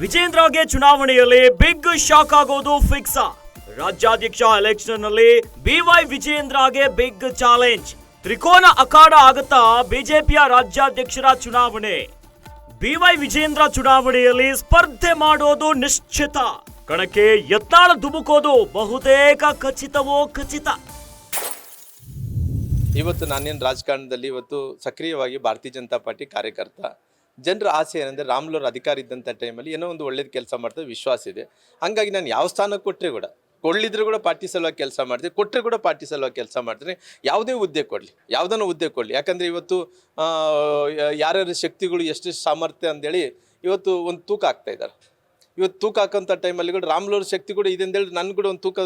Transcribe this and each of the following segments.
ವಿಜೇಂದ್ರಗೆ ಚುನಾವಣೆಯಲ್ಲಿ big shock ಆಗೋದು fix ರಾಜ್ಯಾಧ್ಯಕ್ಷ ಎಲೆಕ್ಷನ್ನಲ್ಲಿ ಬಿವೈ ವಿಜೇಂದ್ರಗೆ ಬಿಗ್ ಚಾಲೆಂಜ್. ತ್ರಿಕೋನ ಅಖಾಡ ಆಗುತ್ತಾ ಬಿಜೆಪಿಯ ರಾಜ್ಯಾಧ್ಯಕ್ಷರ ಚುನಾವಣೆ. ಬಿವೈ ವಿಜೇಂದ್ರ ಚುನಾವಣೆಯಲ್ಲಿ ಸ್ಪರ್ಧೆ ಮಾಡೋದು ನಿಶ್ಚಿತ. ಕಣಕ್ಕೆ ಎತ್ತಾಳ ಧುಮುಕೋದು ಬಹುತೇಕ ಖಚಿತವೋ ಖಚಿತ. ಇವತ್ತು ನಾನೇನು ರಾಜಕಾರಣದಲ್ಲಿ ಇವತ್ತು ಸಕ್ರಿಯವಾಗಿ ಭಾರತೀಯ ಜನತಾ ಪಾರ್ಟಿ ಕಾರ್ಯಕರ್ತ ಜನರ ಆಸೆ ಏನಂದರೆ ರಾಮ್ಲೋರ್ ಅಧಿಕಾರ ಇದ್ದಂಥ ಟೈಮಲ್ಲಿ ಏನೋ ಒಂದು ಒಳ್ಳೇದು ಕೆಲಸ ಮಾಡ್ತಾರೆ ವಿಶ್ವಾಸ ಇದೆ. ಹಾಗಾಗಿ ನಾನು ಯಾವ ಸ್ಥಾನ ಕೊಟ್ಟರೆ ಕೂಡ, ಕೊಳ್ಳಿದ್ರು ಕೂಡ ಪಾರ್ಟಿ ಸಲುವಾಗಿ ಕೆಲಸ ಮಾಡ್ತೀನಿ ಕೊಟ್ಟರೆ ಕೂಡ ಪಾರ್ಟಿ ಸಲುವಾಗಿ ಕೆಲಸ ಮಾಡ್ತೀನಿ. ಯಾವುದೇ ಹುದ್ದೆ ಕೊಡಲಿ, ಯಾವುದನ್ನು ಹುದ್ದೆ ಕೊಡಲಿ. ಯಾಕಂದರೆ ಇವತ್ತು ಯಾರ್ಯಾರ ಶಕ್ತಿಗಳು ಎಷ್ಟೆಷ್ಟು ಸಾಮರ್ಥ್ಯ ಅಂದೇಳಿ ಇವತ್ತು ಒಂದು ತೂಕ ಆಗ್ತಾ ಇದ್ದಾರೆ ಇವತ್ತು ತೂಕ ಹಾಕೋಂಥ ಟೈಮಲ್ಲಿ ಕೂಡ ರಾಮ್ಲೋರ್ ಶಕ್ತಿ ಕೂಡ ಇದೆ ಅಂತೇಳಿ ನನ್ಗೆ ಕೂಡ ಒಂದು ತೂಕ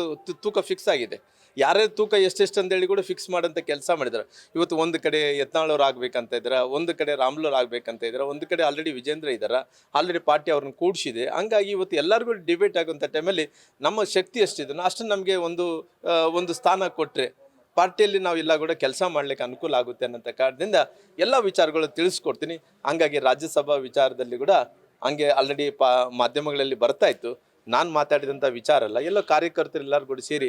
ತೂಕ ಫಿಕ್ಸ್ ಆಗಿದೆ. ಯಾರ್ಯಾರ ತೂಕ ಎಷ್ಟೆಷ್ಟು ಅಂತೇಳಿ ಕೂಡ ಫಿಕ್ಸ್ ಮಾಡೋಂಥ ಕೆಲಸ ಮಾಡಿದ್ದಾರೆ ಇವತ್ತು ಒಂದು ಕಡೆ ಯತ್ನಾಳವ್ರು ಆಗಬೇಕಂತ ಇದ್ದಾರೆ, ಒಂದು ಕಡೆ ರಾಮ್ಲೂರ್ ಆಗಬೇಕಂತ ಇದ್ದಾರೆ, ಒಂದು ಕಡೆ ಆಲ್ರೆಡಿ ವಿಜೇಂದ್ರ ಇದ್ದಾರೆ ಆಲ್ರೆಡಿ ಪಾರ್ಟಿ ಅವ್ರನ್ನ ಕೂಡಿಸಿದೆ. ಹಂಗಾಗಿ ಇವತ್ತು ಎಲ್ಲರಿಗೂ ಡಿಬೇಟ್ ಆಗುವಂಥ ಟೈಮಲ್ಲಿ ನಮ್ಮ ಶಕ್ತಿ ಎಷ್ಟಿದೆ ಅಷ್ಟು ನಮಗೆ ಒಂದು ಒಂದು ಸ್ಥಾನ ಕೊಟ್ಟರೆ ಪಾರ್ಟಿಯಲ್ಲಿ ನಾವು ಇಲ್ಲ ಕೂಡ ಕೆಲಸ ಮಾಡ್ಲಿಕ್ಕೆ ಅನುಕೂಲ ಆಗುತ್ತೆ ಅನ್ನೋಂಥ ಕಾರಣದಿಂದ ಎಲ್ಲ ವಿಚಾರಗಳು ತಿಳಿಸ್ಕೊಡ್ತೀನಿ. ಹಂಗಾಗಿ ರಾಜ್ಯಸಭಾ ವಿಚಾರದಲ್ಲಿ ಕೂಡ ಹಂಗೆ ಆಲ್ರೆಡಿ ಪಾ, ಮಾಧ್ಯಮಗಳಲ್ಲಿ ಬರ್ತಾ ಇತ್ತು. ನಾನು ಮಾತಾಡಿದಂಥ ವಿಚಾರ ಅಲ್ಲ, ಎಲ್ಲೋ ಕಾರ್ಯಕರ್ತರು ಎಲ್ಲರೂ ಕೂಡ ಸೇರಿ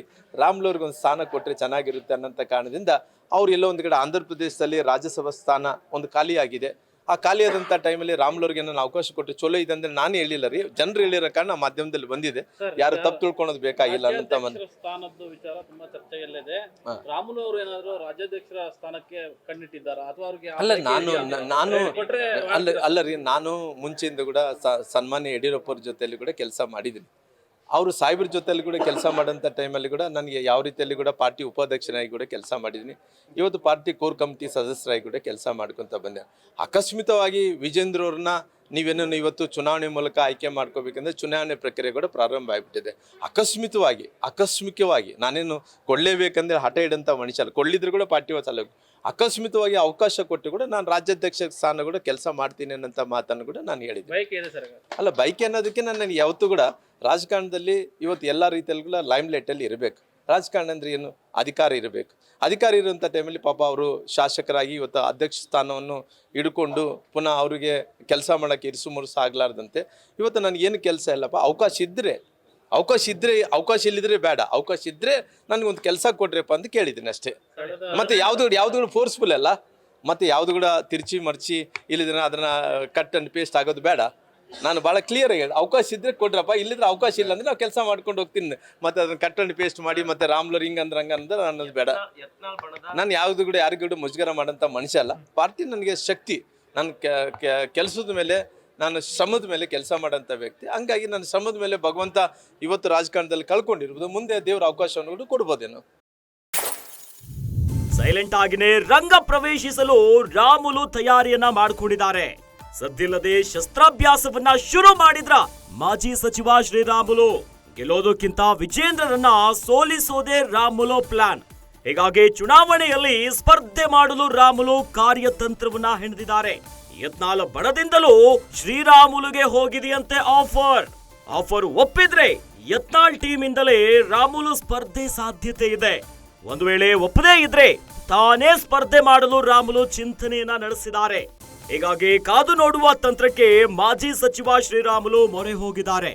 ಒಂದು ಸ್ಥಾನ ಕೊಟ್ಟರೆ ಚೆನ್ನಾಗಿರುತ್ತೆ ಅನ್ನೋಂಥ ಕಾರಣದಿಂದ ಅವ್ರು ಎಲ್ಲೋ ಒಂದು ಕಡೆ ಆಂಧ್ರ ಪ್ರದೇಶದಲ್ಲಿ ರಾಜ್ಯಸಭಾ ಸ್ಥಾನ ಒಂದು ಖಾಲಿಯಾಗಿದೆ. ಆ ಖಾಲಿಯಾದಂಥ ಟೈಮಲ್ಲಿ ರಾಮ್ಲೋರ್ಗೆ ನಾನು ಅವಕಾಶ ಕೊಟ್ಟು ಚಲೋ ಇದೆ ಅಂದ್ರೆ ನಾನು ಹೇಳಿಲ್ಲ ರೀ. ಜನರು ಹೇಳಿರೋ ಕಾರಣ ಮಾಧ್ಯಮದಲ್ಲಿ ಬಂದಿದೆ. ಯಾರು ತಪ್ಪು ತಿಳ್ಕೊಳೋದು ಬೇಕಾಗಿಲ್ಲ ಅಂತ ಬಂದು. ಸ್ಥಾನದ್ದು ವಿಚಾರ ತುಂಬಾ ಚರ್ಚೆಯಲ್ಲಿದೆ ರಾಮುಲು ಅವರು ಏನಾದ್ರು ರಾಜ್ಯಾಧ್ಯಕ್ಷರ ಸ್ಥಾನಕ್ಕೆ ಕಣ್ಣಿಟ್ಟಿದ್ದಾರಾ? ಅಥವಾ ಅವ್ರಿಗೆ ಅಲ್ಲ ನಾನು ನಾನು ಅಲ್ಲ ಅಲ್ಲ ರೀ ನಾನು ಮುಂಚೆಯಿಂದ ಕೂಡ ಸನ್ಮಾನ್ಯ ಯಡಿಯೂರಪ್ಪ ಅವ್ರ ಜೊತೆಯಲ್ಲಿ ಕೂಡ ಕೆಲಸ ಮಾಡಿದ್ದೀನಿ. ಅವರು ಸಾಹೇಬ್ರ ಜೊತೆಯಲ್ಲಿ ಕೂಡ ಕೆಲಸ ಮಾಡೋಂಥ ಟೈಮಲ್ಲಿ ಕೂಡ ನನಗೆ ಯಾವ ರೀತಿಯಲ್ಲಿ ಕೂಡ ಪಾರ್ಟಿ ಉಪಾಧ್ಯಕ್ಷನಾಗಿ ಕೂಡ ಕೆಲಸ ಮಾಡಿದ್ದೀನಿ ಇವತ್ತು ಪಾರ್ಟಿ ಕೋರ್ ಕಮಿಟಿ ಸದಸ್ಯರಾಗಿ ಕೂಡ ಕೆಲಸ ಮಾಡ್ಕೊತ ಬಂದೆ. ಅಕಸ್ಮಿತವಾಗಿ ವಿಜೇಂದ್ರ ಅವ್ರನ್ನ ನೀವೇನೋ ಇವತ್ತು ಚುನಾವಣೆ ಮೂಲಕ ಆಯ್ಕೆ ಮಾಡ್ಕೋಬೇಕಂದ್ರೆ ಚುನಾವಣೆ ಪ್ರಕ್ರಿಯೆ ಕೂಡ ಪ್ರಾರಂಭ ಆಗಿಬಿಟ್ಟಿದೆ. ಅಕಸ್ಮಿತವಾಗಿ ಆಕಸ್ಮಿಕವಾಗಿ ನಾನೇನು ಕೊಳ್ಳೇಬೇಕಂದ್ರೆ ಹಠ ಇಡಂತ ಮನುಷ್ಯ ಕೊಳ್ಳಿದ್ರು ಕೂಡ ಪಾರ್ಟಿ ಚಾಲಕ ಅಕಸ್ಮಿತವಾಗಿ ಅವಕಾಶ ಕೊಟ್ಟು ಕೂಡ ನಾನು ರಾಜ್ಯಾಧ್ಯಕ್ಷ ಸ್ಥಾನ ಕೂಡ ಕೆಲಸ ಮಾಡ್ತೀನಿ ಅನ್ನೋಂಥ ಮಾತನ್ನು ಕೂಡ ನಾನು ಹೇಳಿದ್ದೆ. ಬೈಕ್ ಇದೆ ಸರ್ ಅಲ್ಲ ಬೈಕ್ ಅನ್ನೋದಕ್ಕೆ ನಾನು ನನಗೆ ಯಾವತ್ತೂ ಕೂಡ ರಾಜಕಾರಣದಲ್ಲಿ ಇವತ್ತು ಎಲ್ಲ ರೀತಿಯಲ್ಲೂ ಕೂಡ ಲೈಮ್ಲೈಟಲ್ಲಿ ಇರಬೇಕು. ರಾಜಕಾರಣ ಅಂದ್ರೆ ಏನು ಅಧಿಕಾರ ಇರಬೇಕು. ಅಧಿಕಾರ ಇರುವಂಥ ಟೈಮಲ್ಲಿ ಪಾಪ ಅವರು ಶಾಸಕರಾಗಿ ಇವತ್ತು ಅಧ್ಯಕ್ಷ ಸ್ಥಾನವನ್ನು ಹಿಡ್ಕೊಂಡು ಪುನಃ ಅವರಿಗೆ ಕೆಲಸ ಮಾಡೋಕ್ಕೆ ಇರಿಸು ಮುರುಸು ಆಗಲಾರ್ದಂತೆ. ಇವತ್ತು ನನಗೇನು ಕೆಲಸ ಇಲ್ಲಪ್ಪ, ಅವಕಾಶ ಇದ್ದರೆ ಅವಕಾಶ ಇದ್ದರೆ ಅವಕಾಶ ಇಲ್ಲಿದ್ರೆ ಬೇಡ. ಅವಕಾಶ ಇದ್ದರೆ ನನಗೊಂದು ಕೆಲಸ ಕೊಡ್ರಿಯಪ್ಪ ಅಂತ ಕೇಳಿದ್ದೀನಿ ಅಷ್ಟೇ. ಮತ್ತು ಯಾವುದು ಯಾವುದು ಫೋರ್ಸ್ಫುಲ್ ಅಲ್ಲ. ಮತ್ತು ಯಾವುದು ಕೂಡ ತಿರ್ಚಿ ಮರ್ಚಿ ಇಲ್ಲಿದ್ರೆ ಅದನ್ನು ಕಟ್ ಅಂಡ್ ಪೇಸ್ಟ್ ಆಗೋದು ಬೇಡ. ನಾನು ಭಾಳ ಕ್ಲಿಯರ್ ಆಗಿ ಅವಕಾಶ ಇದ್ರೆ ಕೊಡ್ರಪ್ಪ ಇಲ್ಲಿದ್ರೆ ಅವಕಾಶ ಇಲ್ಲ ಅಂದ್ರೆ ನಾವು ಕೆಲಸ ಮಾಡ್ಕೊಂಡು ಹೋಗ್ತೀನಿ. ಮತ್ತೆ ಅದನ್ನ ಕಟ್ ಅಂಡ್ ಪೇಸ್ಟ್ ಮಾಡಿ ಮತ್ತೆ ರಾಮ್ಲರ್ ಹಿಂಗ್ ಅಂದ್ರೆ ಹಂಗ ಅಂದ್ರೆ ಅನ್ನೋದು ಬೇಡ. ನಾನು ಯಾವುದು ಕೂಡ ಯಾರಿಗೂ ಕೂಡ ಮುಜುಗರ ಮಾಡೋಂಥ ಮನುಷ್ಯ ಅಲ್ಲ. ಪಾರ್ಥಿ ನನಗೆ ಶಕ್ತಿ. ನನ್ನ ಕೆಲಸದ ಮೇಲೆ ನಾನು ಶ್ರಮದ ಮೇಲೆ ಕೆಲಸ ಮಾಡೋಂಥ ವ್ಯಕ್ತಿ. ಹಂಗಾಗಿ ನನ್ನ ಶ್ರಮದ ಮೇಲೆ ಭಗವಂತ ಇವತ್ತು ರಾಜಕಾರಣದಲ್ಲಿ ಕಳ್ಕೊಂಡಿರ್ಬೋದು ಮುಂದೆ ದೇವ್ರ ಅವಕಾಶವನ್ನು ಕೂಡ ಕೊಡ್ಬೋದೇನು. ಸೈಲೆಂಟ್ ಆಗಿನೇ ರಂಗ ಪ್ರವೇಶಿಸಲು ರಾಮುಲು ತಯಾರಿಯನ್ನ ಮಾಡಿಕೊಂಡಿದ್ದಾರೆ. ಸದ್ದಿಲ್ಲದೆ ಶಸ್ತ್ರಾಭ್ಯಾಸವನ್ನ ಶುರು ಮಾಡಿದ್ರ ಮಾಜಿ ಸಚಿವ ಶ್ರೀರಾಮುಲು. ಗೆಲ್ಲೋದಕ್ಕಿಂತ ವಿಜೇಂದ್ರರನ್ನ ಸೋಲಿಸೋದೇ ರಾಮುಲು ಪ್ಲಾನ್ ಹೀಗಾಗಿ ಚುನಾವಣೆಯಲ್ಲಿ ಸ್ಪರ್ಧೆ ಮಾಡಲು ರಾಮುಲು ಕಾರ್ಯತಂತ್ರವನ್ನ ಹೆಣದಿದ್ದಾರೆ. ಯತ್ನಾಲ ಬಡದಿಂದಲೂ ಶ್ರೀರಾಮುಲುಗೆ ಹೋಗಿದೆಯಂತೆ ಆಫರ್. ಆಫರ್ ಒಪ್ಪಿದ್ರೆ ಯತ್ನಾಳ್ ಟೀಮ್ ಇಂದಲೇ ರಾಮುಲು ಸ್ಪರ್ಧೆ ಸಾಧ್ಯತೆ ಇದೆ. ಒಂದು ವೇಳೆ ಒಪ್ಪದೇ ಇದ್ರೆ ತಾನೇ ಸ್ಪರ್ಧೆ ಮಾಡಲು ರಾಮುಲು ಚಿಂತನೆಯನ್ನ ನಡೆಸಿದ್ದಾರೆ. ಹೀಗಾಗಿ ಕಾದು ನೋಡುವ ತಂತ್ರಕ್ಕೆ ಮಾಜಿ ಸಚಿವ ಶ್ರೀರಾಮುಲು ಮೊರೆ ಹೋಗಿದ್ದಾರೆ.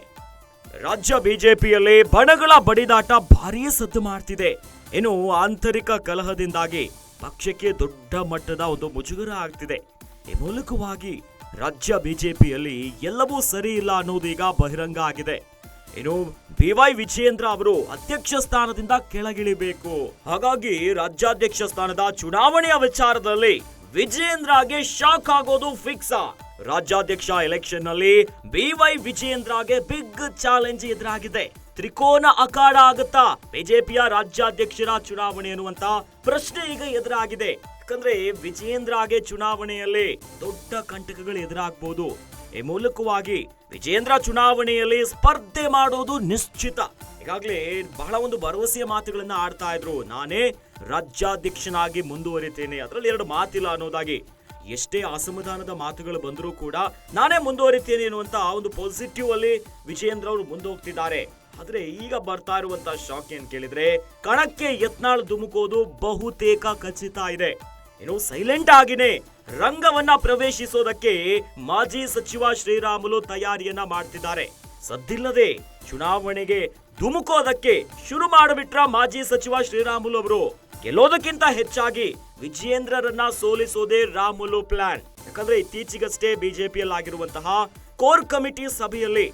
ರಾಜ್ಯ ಬಿಜೆಪಿಯಲ್ಲಿ ಬಣಗಳ ಬಡಿದಾಟ ಭಾರೀ ಸದ್ದು ಮಾಡ್ತಿದೆ. ಇನ್ನು ಆಂತರಿಕ ಕಲಹದಿಂದಾಗಿ ಪಕ್ಷಕ್ಕೆ ದೊಡ್ಡ ಮಟ್ಟದ ಒಂದು ಮುಜುಗರ ಆಗ್ತಿದೆ. ಈ ಮೂಲಕವಾಗಿ ರಾಜ್ಯ ಬಿಜೆಪಿಯಲ್ಲಿ ಎಲ್ಲವೂ ಸರಿ ಇಲ್ಲ ಅನ್ನೋದೀಗ ಬಹಿರಂಗ ಆಗಿದೆ. ಇನ್ನು ಬಿವೈ ವಿಜಯೇಂದ್ರ ಅವರು ಅಧ್ಯಕ್ಷ ಸ್ಥಾನದಿಂದ ಕೆಳಗಿಳಿಬೇಕು. ಹಾಗಾಗಿ ರಾಜ್ಯಾಧ್ಯಕ್ಷ ಸ್ಥಾನದ ಚುನಾವಣೆಯ ವಿಚಾರದಲ್ಲಿ ವಿಜಯೇಂದ್ರಗೆ ಶಾಕ್ ಆಗೋದು ಫಿಕ್ಸ್ ರಾಜ್ಯಾಧ್ಯಕ್ಷ ಎಲೆಕ್ಷನ್ನಲ್ಲಿ ಬಿವೈ ವಿಜಯೇಂದ್ರಗೆ ಬಿಗ್ ಚಾಲೆಂಜ್ ಎದುರಾಗಿದೆ. ತ್ರಿಕೋನ ಅಖಾಡ ಆಗುತ್ತಾ? ಬಿಜೆಪಿಯ ರಾಜ್ಯಾಧ್ಯಕ್ಷರ ಚುನಾವಣೆ ಅನ್ನುವಂತ ಪ್ರಶ್ನೆ ಈಗ ಎದುರಾಗಿದೆ. ಯಾಕಂದ್ರೆ ವಿಜಯೇಂದ್ರಗೆ ಚುನಾವಣೆಯಲ್ಲಿ ದೊಡ್ಡ ಕಂಟಕಗಳು ಎದುರಾಗಬಹುದು ಈ ಮೂಲಕವಾಗಿ ವಿಜೇಂದ್ರ ಚುನಾವಣೆಯಲ್ಲಿ ಸ್ಪರ್ಧೆ ಮಾಡೋದು ನಿಶ್ಚಿತ. ಈಗಾಗಲೇ ಬಹಳ ಒಂದು ಭರವಸೆಯ ಮಾತುಗಳನ್ನ ಆಡ್ತಾ ಇದ್ರು. ನಾನೇ ರಾಜ್ಯಾಧ್ಯಕ್ಷನಾಗಿ ಮುಂದುವರಿತೇನೆ. ಅದರಲ್ಲಿ ಎರಡು ಮಾತಿಲ್ಲ ಅನ್ನೋದಾಗಿ. ಎಷ್ಟೇ ಅಸಮಾಧಾನದ ಮಾತುಗಳು ಬಂದರೂ ಕೂಡ ನಾನೇ ಮುಂದುವರಿತೇನೆ ಅನ್ನುವಂತ ಒಂದು ಪಾಸಿಟಿವ್ ಅಲ್ಲಿ ವಿಜಯೇಂದ್ರ ಅವರು ಮುಂದೋಗ್ತಿದ್ದಾರೆ. ಆದ್ರೆ ಈಗ ಬರ್ತಾ ಇರುವಂತ ಶಾಕ್ ಏನ್ ಕೇಳಿದ್ರೆ, ಕಣಕ್ಕೆ ಯತ್ನಾಳ್ ಧುಮುಕೋದು ಬಹುತೇಕ ಖಚಿತ ಇದೆ. ಏನು ಸೈಲೆಂಟ್ ಆಗಿನೇ ರಂಗವನ್ನ ಪ್ರವೇಶಿಸೋದಕ್ಕೆ ಮಾಜಿ ಸಚಿವ ಶ್ರೀರಾಮುಲು ತಯಾರಿಯನ್ನ ಮಾಡ್ತಿದ್ದಾರೆ. ಸದ್ದಿಲ್ಲದೆ ಚುನಾವಣೆಗೆ ಧುಮುಕೋದಕ್ಕೆ ಶುರು ಮಾಡಿಬಿಟ್ರ ಮಾಜಿ ಸಚಿವ ಶ್ರೀರಾಮುಲು ಅವರು. ಗೆಲ್ಲೋದಕ್ಕಿಂತ ಹೆಚ್ಚಾಗಿ ವಿಜಯೇಂದ್ರರನ್ನ ಸೋಲಿಸೋದೇ ರಾಮುಲು ಪ್ಲಾನ್. ಯಾಕಂದ್ರೆ ಇತ್ತೀಚೆಗಷ್ಟೇ ಬಿಜೆಪಿಯಲ್ಲಿ ಆಗಿರುವಂತಹ ಕೋರ್ ಕಮಿಟಿ ಸಭೆಯಲ್ಲಿ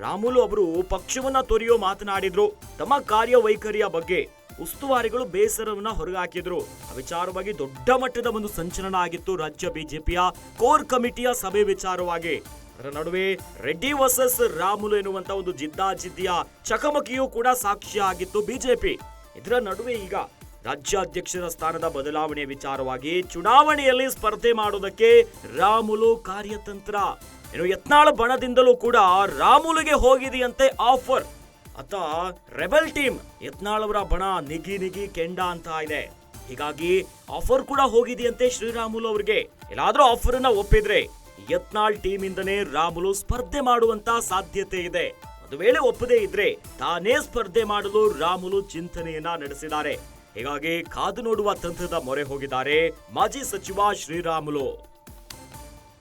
ರಾಮುಲು ಅವರು ಪಕ್ಷವನ್ನ ತೊರೆಯೋ ಮಾತನಾಡಿದ್ರು. ತಮ್ಮ ಕಾರ್ಯವೈಖರಿಯ ಬಗ್ಗೆ ಉಸ್ತುವಾರಿಗಳು ಬೇಸರವನ್ನ ಹೊರಗಾಕಿದ್ರು. ಆ ವಿಚಾರವಾಗಿ ದೊಡ್ಡ ಮಟ್ಟದ ಒಂದು ಸಂಚಲನ ಆಗಿತ್ತು ರಾಜ್ಯ ಬಿಜೆಪಿಯ ಕೋರ್ ಕಮಿಟಿಯ ಸಭೆ ವಿಚಾರವಾಗಿ. ಅದರ ನಡುವೆ ರೆಡ್ಡಿ ವರ್ಸಸ್ ರಾಮುಲು ಎನ್ನುವಂತ ಒಂದು ಜಿದ್ದಾಜಿದ್ದಿಯ ಚಕಮಕಿಯೂ ಕೂಡ ಸಾಕ್ಷಿಯಾಗಿತ್ತು ಬಿಜೆಪಿ. ಇದರ ನಡುವೆ ಈಗ ರಾಜ್ಯಾಧ್ಯಕ್ಷರ ಸ್ಥಾನದ ಬದಲಾವಣೆ ವಿಚಾರವಾಗಿ ಚುನಾವಣೆಯಲ್ಲಿ ಸ್ಪರ್ಧೆ ಮಾಡೋದಕ್ಕೆ ರಾಮುಲು ಕಾರ್ಯತಂತ್ರ. ಏನು ಯತ್ನಾಳ ಬಣದಿಂದಲೂ ಕೂಡ ರಾಮುಲುಗೆ ಹೋಗಿದೆಯಂತೆ ಆಫರ್. ಅತ ರೆಬೆಲ್ ಟೀಮ್ ಯತ್ನಾಳ್ ಅವರ ಬಣ ನಿಗಿ ನಿಗಿ ಕೆಂಡ ಅಂತ ಇದೆ. ಹೀಗಾಗಿ ಆಫರ್ ಕೂಡ ಹೋಗಿದೆಯಂತೆ ಶ್ರೀರಾಮುಲು ಅವರಿಗೆ. ಎಲ್ಲಾದ್ರೂ ಆಫರ್ ಅನ್ನ ಒಪ್ಪಿದ್ರೆ ಯತ್ನಾಳ್ ಟೀಮ್ ಇಂದನೇ ರಾಮುಲು ಸ್ಪರ್ಧೆ ಮಾಡುವಂತ ಸಾಧ್ಯತೆ ಇದೆ. ಒಂದು ವೇಳೆ ಒಪ್ಪದೇ ಇದ್ರೆ ತಾನೇ ಸ್ಪರ್ಧೆ ಮಾಡಲು ರಾಮುಲು ಚಿಂತನೆಯನ್ನ ನಡೆಸಿದ್ದಾರೆ. ಹೀಗಾಗಿ ಕಾದು ನೋಡುವ ತಂತ್ರದ ಮೊರೆ ಹೋಗಿದ್ದಾರೆ ಮಾಜಿ ಸಚಿವ ಶ್ರೀರಾಮುಲು.